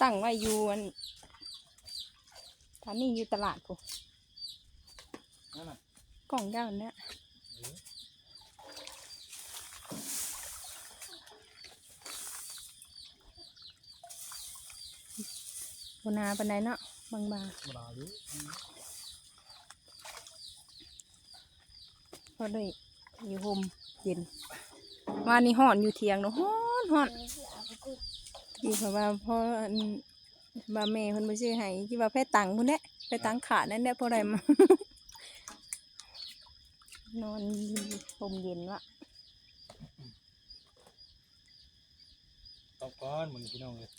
ตั้งไว้อยู่อันตอนนี้อยู่ตลาดกูนั่นน่ะกล่องเจ้าเนี่ยบนาปันไดเนาะบางบางธรรมดาอยู่ๆพอได้อยู่โฮมเย็นว่านี่ห่อนอยู่เทียงเนาะฮ้อนฮ้อน ที่เพราะว่าพ่ออันบาแม่เพิ่นบ่ซื้อให้ที่ว่าแพ้ตังค์พุ่นแหละแพ้ตังค์ขาดนั่นแหละพอได้มานอนลมเย็นวะตบก้อนเหมือนพี่น้องเลย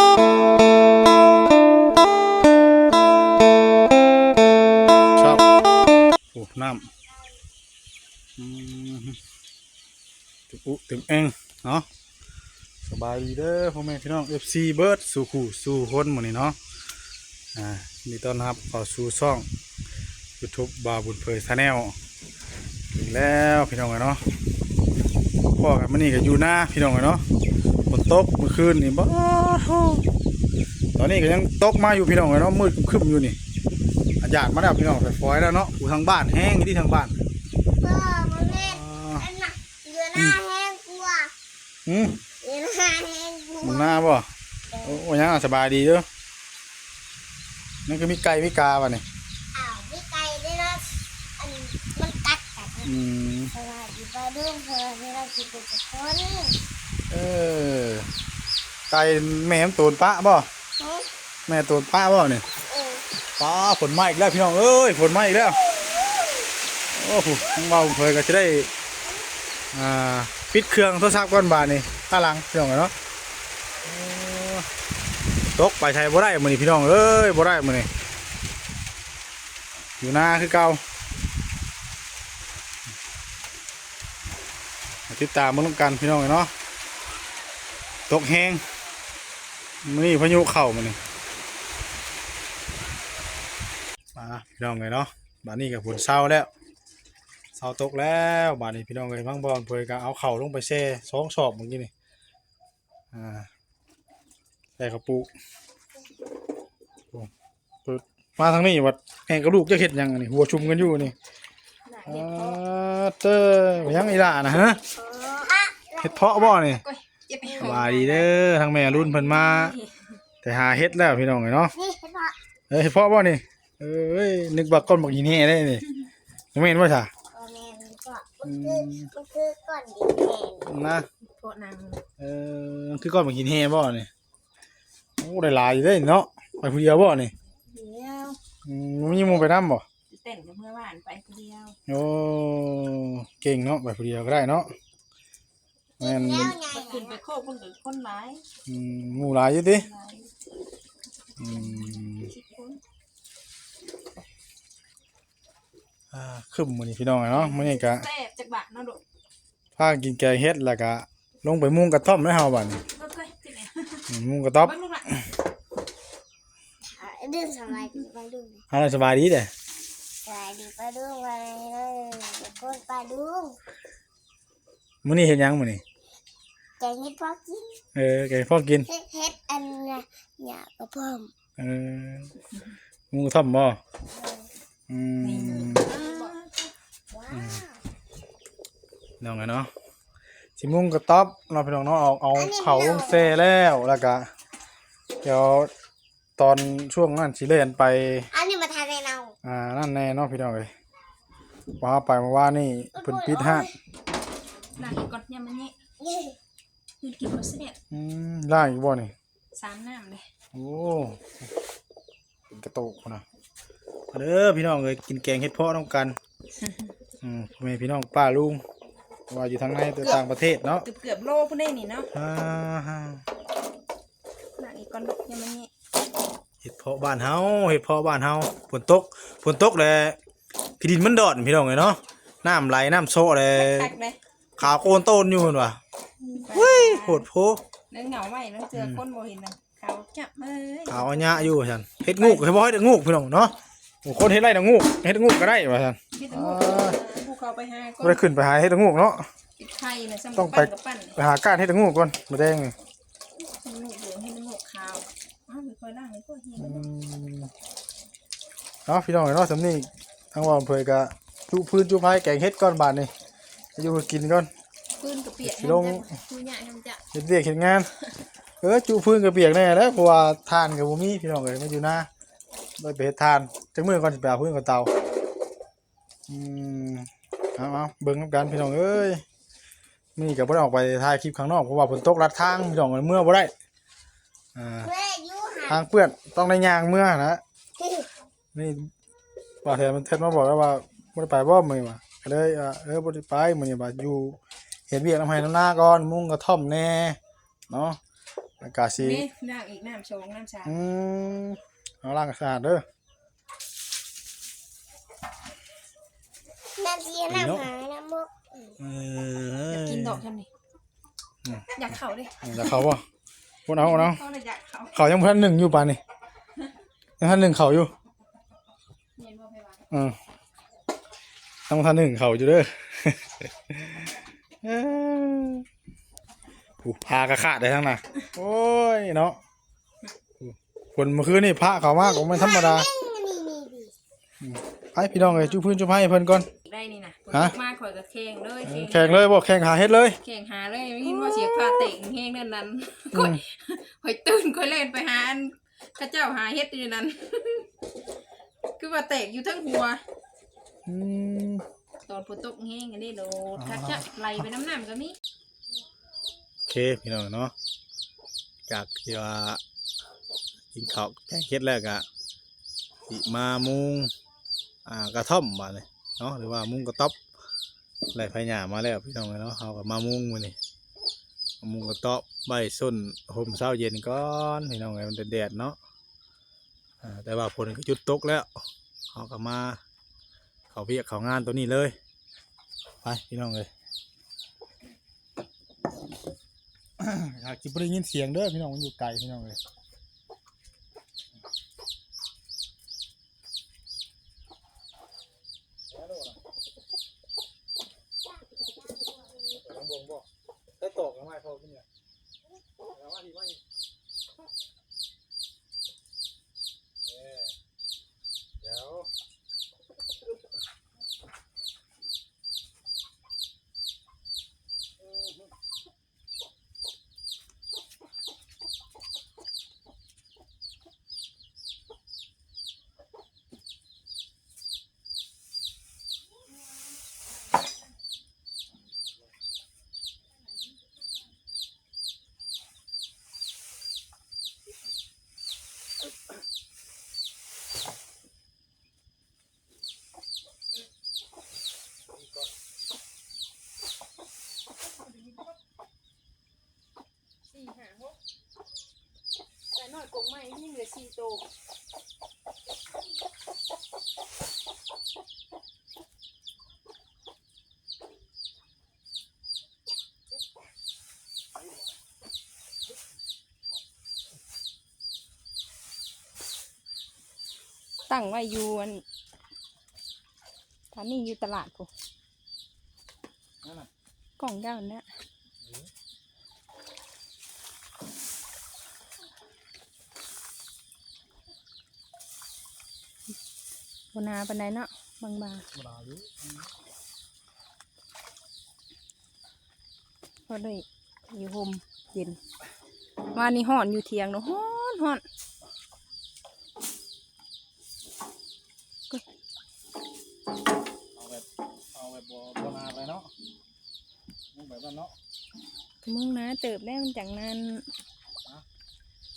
ช น้ำอืมตึมอุตึมเองเนาะสบายดีเด้อพ่อแม่พี่น้อง FC เบิร์ดสู่ขู่สู่คนหมดนี่เนาะอ่ามีต้อนรับเข้าสู่ช่อง YouTube บาบุญเผยชาแนลอีกแล้วพี่น้องเอ้ยเนาะพ่อกันมื่อนี้ก็อยู่หน้าพี่น้องเอ้ยเนาะฝนตกเมื่อคืนนี่บ้าตอนนี้ก็ยังตกมาอยู่พี่น้องเอ้ยเนาะมืดครึ้มอยู่นี่ อาญาตมาแล้วพี่น้องไปฟอยแล้วเนาะอยู่ทางบ้านแห้งอยู่ที่ทางบ้านพ่อมาแม่อ่าอันน่ะเดือนหน้าแห้งกลัวอืมเดือนหน้าแห้งกลัวมันหน้าบ่โอ้ยยังอะสบายดีเด้อนั่นคือมีไก่มีกาป่ะเนี่ยอ้าวไม่ไกลด้วยนะอันมันกัดกันอืมสวัสดีป้าดุ้งสวัสดีเราคิดเป็นคนเออไก่แม่มนตูนปะบ่เฮ้ยแม่ตูนปะบ่เนี่ยเออ ป้าฝนมาอีกแล้วพี่น้องเอ้ยฝนมาอีกแล้วโอ้โหเบาเผยก็จะได้อ่าปิดเครื่องโทรศัพท์ก่อนบานนี่ข้าลังพี่น้องเนาะโอ้ตกไปใช้บ่ได้มือนี้พี่น้องเอ้ยบ่ได้มือนี้อยู่หน้าคือเก่าติดตามมาลงกันพี่น้องเนาะตกแห้งมือนี้พายุเข้ามือนี้ มาพี่ น้องเลยเนาะบานนี้กับฝนเศร้าแล้วเศร้าตกแล้วบานนี้พี่น้องเลยพังบอลเผยก็เอาเข่าลงไปแช่สองชอบเมื่อกี้นี่อ่าใส่กระปุกโอ้เปิดมาทางนี้วัดแห่งกระดูกจะเห็ดหยังอันนี่หัวชุมกันอยู่นี่อ่าเต้อยังอีหล่านะฮะเห็ดเพาะบ่นี่ก้อยเจ็บสบายดีเด้อทางแม่รุ่นเพิ่นมา แต่หาเห็ดแล้วพี่น้องเลยเนาะนี่เห็นปะเอ้ยเพราะบ่นี่ เอ้ยนึกว่าก้นบักหินแห่ได้นี่บ่แม่นบ่ซะพ่อแม่มันก็มันคือมันคือก้อนดินแห้งนะโพนางเออคือก้อนบักหินแห่บ่นี่โอ้ได้หลายอยู่เด้เนาะไปผู้เดียวบ่นี่เดียวอืมมีหมู่ไปนํบ่เต้นกับเมื่อวานไปคนเดียวโอ้เก่งเนาะไปผู้เดียวก็ได้เนาะแม่นแล้วไงไปขึ้นไปโคกคนกับคนร้ายอืมหมู่หลายอยู่ติร้ายอืม คิดคน อ่าคึมมื้อนี้พี่น้องเนาะมื้อนี้ก็แซ่บจากบาทเนาะดุพากินแกงเฮ็ดแล้วก็ลงไปมุงกระท่อมให้เฮาบัดนี้ก็เคยที่ไหนอืมมุงกระต๊อบบ้านลูกละเดือนสบายดีป้าดุ้งหาได้สบายดีเด้สบายดีป้าดุ้งมาเลยคนป้าดุ้งมื้อนี้เฮ็ดหยังมื้อนี้แกงเห็ดพอกินเออแกงพ่อกินเฮ็ดเฮ็ดอันน่ะหยาบกระเพิ่มเอองูท่อมบ่อืมว้าว น้องไงเนาะสิมุงกระต๊อบเราไปน้องเนาะเอาเอาเขาลงเซแล้วแล้วก็เดี๋ยวตอนช่วงนั้นสิเล่นไปอันนี้มาทานในเนาอ่านั่นแน่เนาะพี่น้องเอ้ยว่าไปเมื่อวานนี่เพิ่นปิดห้างนางอีกก่อนเนี่ยมันนี่คือกินมาเสร็จอืมล่างอีกบ่นี่สามน้ำเลยโอ้เป็นกระโตกพุ่นน่ะมาเด้อพี่น้องเอ้ยกินแกงเฮ็ดเพาะน้องกัน อืมพ่อแม่พี่น้องป้าลุงว่าอยู่ทางในตัวต่างประเทศเนาะเกือบเกือบโลพุ่นได้นี่เนาะอ่าฮะนางอีกก่อนดุเนี่ยมันนี่เห็ดเพาะบ้านเฮาเห็ดเพาะบ้านเฮาฝนตกฝนตกเลยพี่ดินมันดอดพี่น้องเลยเนาะน้ำไหลน้ำโซะเลยคักเลยขาวโกนต้นอยู่หั่นว่ะเฮ้ยโหดโพเนื้อเหงาไหมเนื้อเจอคนโมเห็นนะเขาจับเอ้ยขาวอัญญะอยู่ว่าซั่นเฮ็ดงูกเฮ็ดบ่เฮ็ดงูกพี่น้องเนาะโอ้คนเฮ็ดไรนะงูกเฮ็ดงูกก็ได้ว่าซั่นคิดถึงหมดหู เขาไปหาก็บ่ได้ขึ้นไปหาเฮ็ดละงูกเนาะ ปิดไข่นะซ้ำต้องไป ปั้นกับปั้นไปหาก้านเฮ็ดละงูกก่อนมาแดงนี่ให้มันหนุกเหลืองให้มันหนุกขาวอ้าวมีคอยล่างเลยก็เฮียอืมเนาะพี่น้องเนาะสำนี้ทางว่าอำเภอก็จุพื้นจุไผแกงเฮ็ดก่อนบาดนี่จะอยู่กินก่อน พื้นกระเปียกสิลงคือหยาทำจะเฮ็ดเวียกเฮ็ดงาน เออจุพื้นก็เปียกแน่แล้วเพราะว่าทานก็บ่มีพี่น้องเอ้ยมาอยู่นาบ่ได้ไปเฮ็ดทานจักมื้อก่อนสิไปเอาพื้นกับเตาอืม เอาเอาเบิ่งนำกันพี่น้องเอ้ยนี่ก็บ่ได้ออกไปถ่ายคลิปข้างนอกเพราะว่าฝนตกลัดทางพี่น้องเอ้ยเมื่อบ่ได้อ่าแม่อยู่หาทางเปื้อนต้องได้ยางเมื่อนะนี่ว่าแทนมันเทศมาบอกแล้วว่าบ่ได้ไปบ่มื้อว่ะก็เลยอ่าเออบ่ได้ไปมื้อนี้ว่าอยู่เฮ็ดเวียกน้ำให้น้ำหน้าก่อนมุงกระท่อมแน่เนาะอากาศสินี่น้ำอีกน้ำชงน้ำชาอืมเอาล้างสะอาดเด้อ น้ำ เสียน้ำหายน้ำมุกเออยากอกินดอกฉันนี่อยากเข่าเลยอยากเข้าบ่บ่เอาบ่เอาเขาเลยอยากเข่าเขายังบ่ทันหนึ่งอยู่ปานนี้ยังทันหนึ่งเขาอยู่เย็นบ่ไปวางอืมต้องทันหนึ่งเขาอยู่เด้อเออผูพากระขาดได้ทั้งน่ะโอ้ยเนาะคนเมื่อคืนนี่พระเขามากก็ไม่ธรรมดานี่นี่นี่ไอ้พี่น้องเอ้ยจุพื้นจุไม้ให้เพิ่นก่อน ได้นี่นะฮะมาข่อยกับแข่งเลยแข่งเลยบ่แข่งหาเฮ็ดเลย แข่งหาเลยไม่เห็นว่าเสียค่าเตะแห้งนั่นนั้นอืข่อยมข่อยตื่นข่อยเล่นไปหาอันข้าเจ้าหาเฮ็ดอยู่นั่นคือว่าเตะอยู่ทั้งหัวอืมตอนฝนตกแห้งอันนี้โดดคักจะไหลไปน้ำน้ำก็มีโอเคพี่น้องเนาะจากที่ว่ากินข้าวแกงเฮ็ดแล้วก็สิมามุงอ่ากระท่อมมาเลย เนาะหรือว่ามุ้งกระต๊อบไล่ไผหญ้ามาแล้วพี่น้องเอ้ยเนาะเฮาก็มามุ้งมื้อนี้มามุงกระต๊อบใบส้นห่มเช้าเย็นก่อนพี่น้องเอ้ยมันแดดเนาะแต่ว่าฝนก็หยุดตกแล้วเฮาก็มาเขาเวียกเขางานตัวนี้เลยไปพี่น้องเอ้ยหากจิบได้ยินเสียงเด้อพี่น้องมันอยู่ไกลพี่น้องเลยได้ตกแล้วไม่พอพี่เนี่ยแล้วว่าดีว่าอีกเออเดี๋ยว สี่ห้าหกแต่น้อยกงไม่นี่เหลือ สี่โตวตั้งไว้อยู่อันท่านี่อยู่ตลาดกูนั่นน่ะกล่องเจ้าเนี่ยบ นาปันไดเนาะบางบางเวลาอยู่ๆพอเลยอยู่โฮมเย็นว่านี่ห่อนอยู่เทียงเนาะฮ้อนฮ้อนเอาแบบเอาแบบบ่บ่นานเลยเนาะมุงแบบนั้นเนาะมึงนะเติบได้มันจากนั้น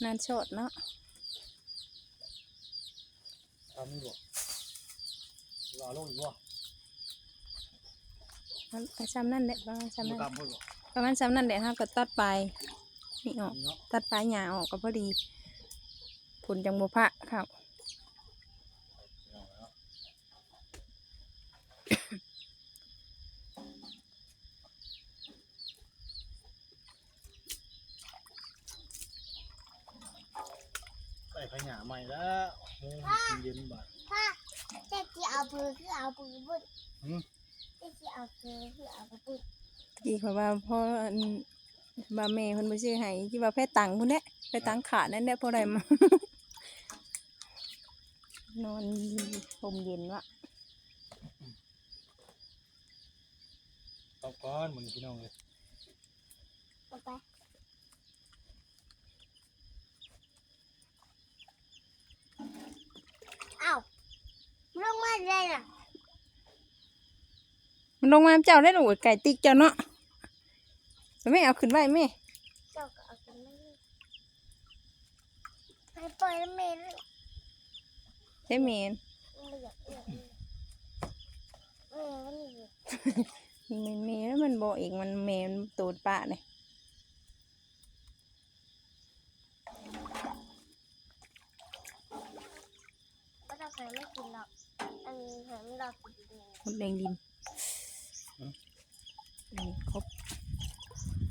นานโชดเนาะทำนี่บ่ รอลงอีกบ่มันก็ซ้ำนั่นแหละประมาณซ้ำบ่นั่นตามเพิ่นบ่ประมาณซ้ำนั่นแหละครับก็ตัดไปนี่ออก นี่เนาะตัดปลายหญ้าออกก็พอดีผลจังบพระครับใส่ไผหญ้าใหม่แล้วโอ้ยเย็นบาดพ่อ จะจะเอาปืนคือเอาปืนบุญหืมที่จะเอาเกลือที่เอากระปุกตะกี้เขาว่าพ่ออันบาแม่เพิ่นบ่ซื้อให้ที่ว่าแพ้ตังค์พุ่นแหละแพ้ตังค์ขาดนั่นแหละพอได้มา นอนลมเย็นวะตอบก้อนเหมือนพี่น้องเลยเอาไปเอ้า ลงมาเลยน่ะมันลงมาเจ้าได้หนูไก่ติ๊กเจ้าเนาะแม่เอาขึ้นไว้แม่เจ้าก็เอาไปไม่ได้ให้ปล่อยแล้วแม่เลยใช่แม่นไม่อยากเอื้อมเออมันนี่มันแม่แล้วมันบ่เองมันแม่มันตูดปะเลย ก็ต้องเคยไม่กินหรอกอันนี้เคยไม่รอกินเองมดแดงดินอืมครบ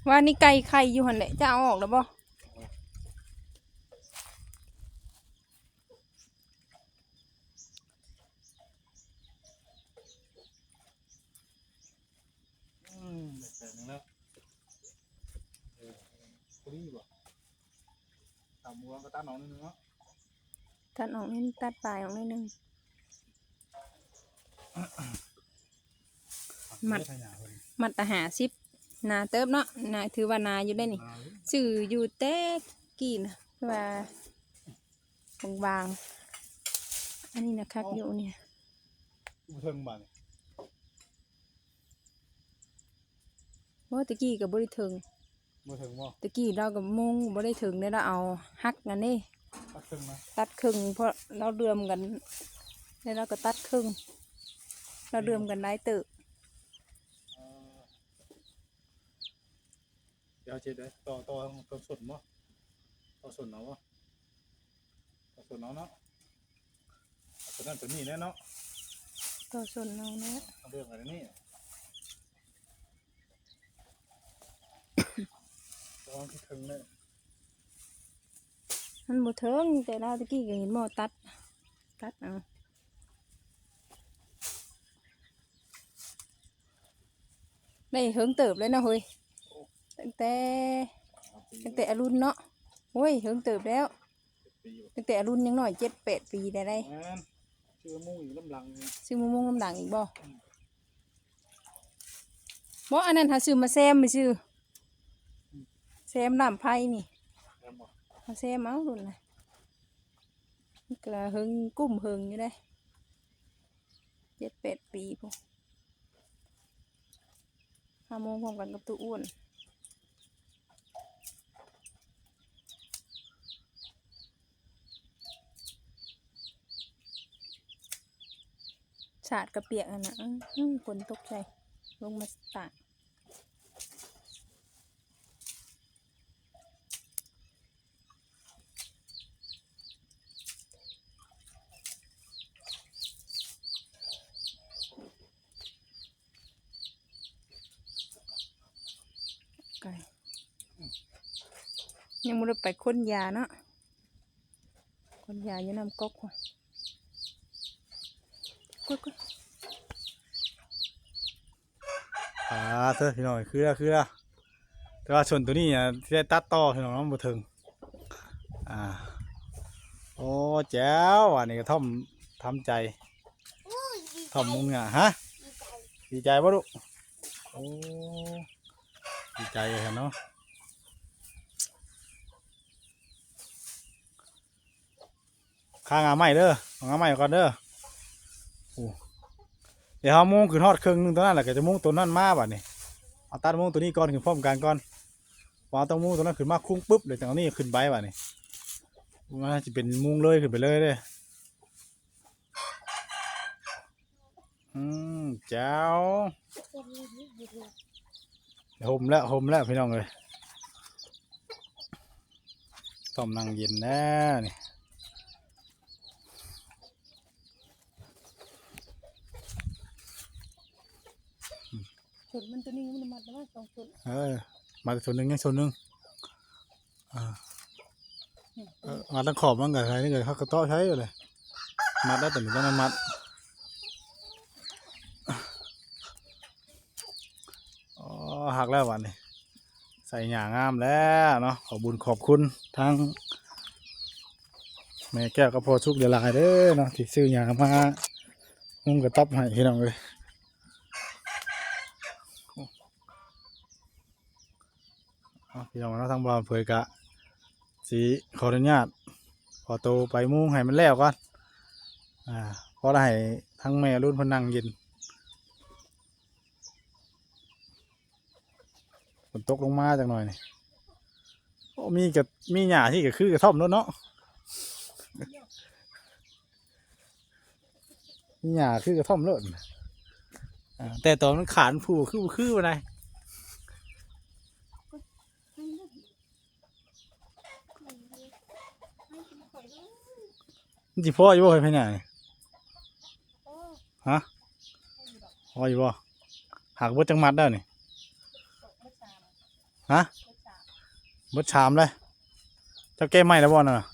ว่านี่ไก่ไข่อยู่หันแหละจะเอาออกแล้วบ่อืมแต่นึงแล้วเออพอดีบ่ตามวัวก็ตาหนองนิดนึงเนาะตัดออกนิดตัดปลายออกนิดนึง มัดขยะเพิ่นมัดอาหารสิบนาเติบเนาะนาถือว่านาอยู่ได้นี่มาเลยสื่ออยู่แต่กี่นะว่าบางๆอันนี้นะคักอยู่เนี่ยบ่เทิงบาดนี่เพราะว่าตะกี้กับบริถึงบ่เทิงบ่ตะกี้เรากับมุงบริถึงเนี่ยเราเอาฮักกันนี่ตัดเทิงนะตัดครึ่งเพราะเราเดือมกันแล้วเราก็ตัดครึ่ง เราเดือมกันได้ตึกเออเดี๋ยวเจ็ดเลยต่อต่อต่อสดบ่ต่อสดเนาะบ่ต่อสดเนาะเนาะตัวนั้นตัวนี้แน่เนาะต่อส่วนเราเนี่ยเอาเรื่องอะไรนี่ระวังที่ถึงเลยมันบ่เทิงแต่เราตะกี้ก็เห็นหมอตัด ตัดเอา ได้เฮิงเติบเลยนะเฮ้ยตั้งแต่เอาปีตั้งแต่อรุณเนาะโอ้ยเฮิงเติบแล้วปีบ่ตั้งแต่อรุณยังน้อยเจ็ดแปดปีได้ได้แม่นชื่อมุ่งอยู่ลำลังนี่ซื้อมะม่วงน้ำด่างอีกบ่บ่อันนั้นหาซื้อมาแซมไม่ซื้อแซมน้ำไผ่นี่แม่นบ่มาแซมเอารุ่นน่ะมันกระหึงกุ้มหึงอยู่ได้เจ็ดแปดปีพวก ห้าโมงพร้อมกันกับตัวอ้วนสาดกระเปียกอันน่ะอื้อหือฝนตกใจลงมาตาก ไก่ยังม่ได้ไปค้นยาเนาะค้นยาอยู่น้ำก๊อกว่ะกุ๊กอ่าเธอพี่น้อยคือละคือละแต่ว่าส่วนตัวนี้อะที่ได้ตัดต่อพี่น้องมันบ่ถึงอ่าโอ้แจ๋วอันนี้ก็ท่อมทำใจท่อมมุงอะฮะดีใจป่ะลูกโอ้ ใจเลยครับเนาะข้างาใหม่เด้อเองาใหม่ก่อนเด้อโอ้เดี๋ยวเอามุงขึ้นฮอดครึ่งหนึงตัวนั้นแหละก็จะมุงตัวนั้นมาบัดนี้เอาตัดมุงตัวนี้ก่อนขึ้นพร้อมกันก่อนพอเอาตัวมุงตัวนั้นขึ้นมาคุ้งปุ๊บเลยจากนี้ขึ้นไปบัดนี้มันจะเป็นมุงเลยขึ้นไปเลยเด้ออืมเจ็บนิดนิดนิดนิด ห่มแล้วห่มแล้วพี่น้องเลยต้มนั่งเย็นแน่นี่ส่วนมันตัวนี้มันมัดแล้วสองส่วนเออ มาส่วนหนึ่งยังส่วนหนึ่งอ่าเออมาตั้งขอบมันกับใครนี่เกิดเขากระเต้อใช้อยู่เลยมัดได้แต่หนึ่งต้องมัดักแล้ววันนี้ ใส่หยางามแล้วเนาะขอบุญขอบคุณทั้งแม่แก้วกับพ่อชุกเดลายเด้อเนาะที่ซื้อหยางมานุ่งกระต๊อบให้พี่น้องเลยพี่น้องเนาะทั้งบ้านเผยกะสีขออนุญาตขอโตไปมุ่งให้มันแล้วก่อนอ่าเพราะได้ทั้งแม่รุ่นพนังย็น นตกลงมาจากหน่อยนี่โอ้มีกับมีหญ้าที่ก็คือกระท่อมแล้วเนาะมีหญ้าคือกระท่อมเลยอ่าแต่ตอนมันขานผูคือบ่คืออะไรจิพ่ออยู่บ่เคยไปไหนฮะพ่ออยู่บ่หักบดจังมัดได้วนี่ ฮะเบดชามเลยเจ้าแก้ไม่แล้วบ่น่ะ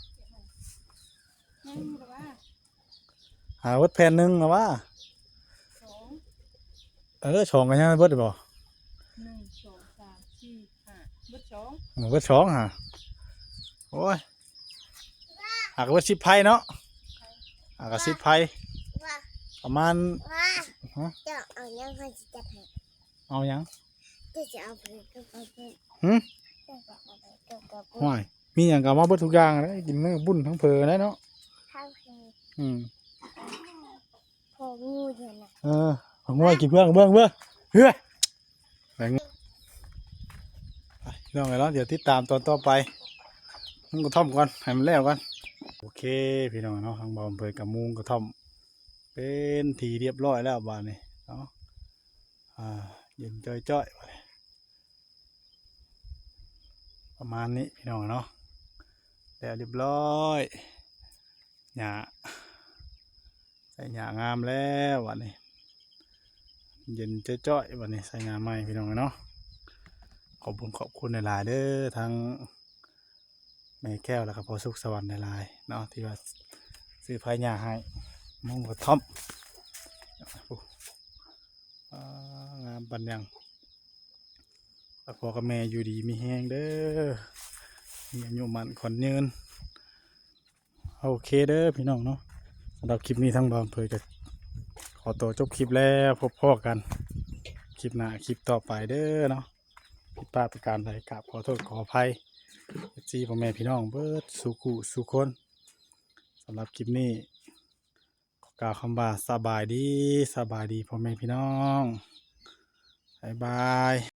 หาเบดแผ่นหนึงนะว่าเออชองกันยังเบดได้บ่หนึ่งสองสามสี่ห้าเบิดสองเออเบดสองฮะโอ้ยหักเบดสิบไพ่เนาะหักกับสิบไพ่ว่าประมาณว่าฮะจะเอายังไง จะจัดให้เอาหยังจะจะเอาไปกับกับกับหึจะจะเอาไปกับกับห่วยมีอย่างกับมาเบิดทุกอย่างเลยกินเนื้อบุญทั้งเพอได้เนาะข้าวคืออืมพองูอยู่นะเออของง่วยกินเพื่อนเพื่อนเพื่อนเฮ้ยไปเงี้ยไปเรื่องอะไรแล้วเดี๋ยวติดตามตอนต่อไปมุงกระท่อมก่อนให้มันแล้วกันโอเค พี่น้องเนาะทางบอมเผยกับมุงกระท่อม เป็นทีเรียบร้อยแล้วบ้านนี้เนาะอ่าเย็นจ้อยๆบ้านนี้ ประมาณนี้พี่น้องเนาะแล้วเรียบร้อยหญ้าใส่หญ้างามแล้ววันนี้เย็นเจ้อยวันนี้ใส่งานใหม่พี่น้องเนาะขอบคุณขอบคุณในลายเด้อทั้งแม่แก้วแล้วก็พอสุขสวรรค์ในลายเนาะที่ว่าซื้อพายหญ้าให้มุงกระท่อมงามปันยัง พอกับแม่อยู่ดีมีแห้งเด้อมีอายุมันขอนยืนโอเคเด้อพี่น้องเนาะสำหรับคลิปนี้ทั้งบางเผยกับขอตัวจบคลิปแล้วพบพ่อกัน คลิปหน้าคลิปต่อไปเด้อเนาะผิดพลาดประการใดกราบขอโทษขออภัยจีพ่อแม่พี่น้องเบิดสุขุสุคนสำหรับคลิปนี้ขอกล่าวคำว่าสบายดีสบายดีพ่อแม่พี่น้องบายบาย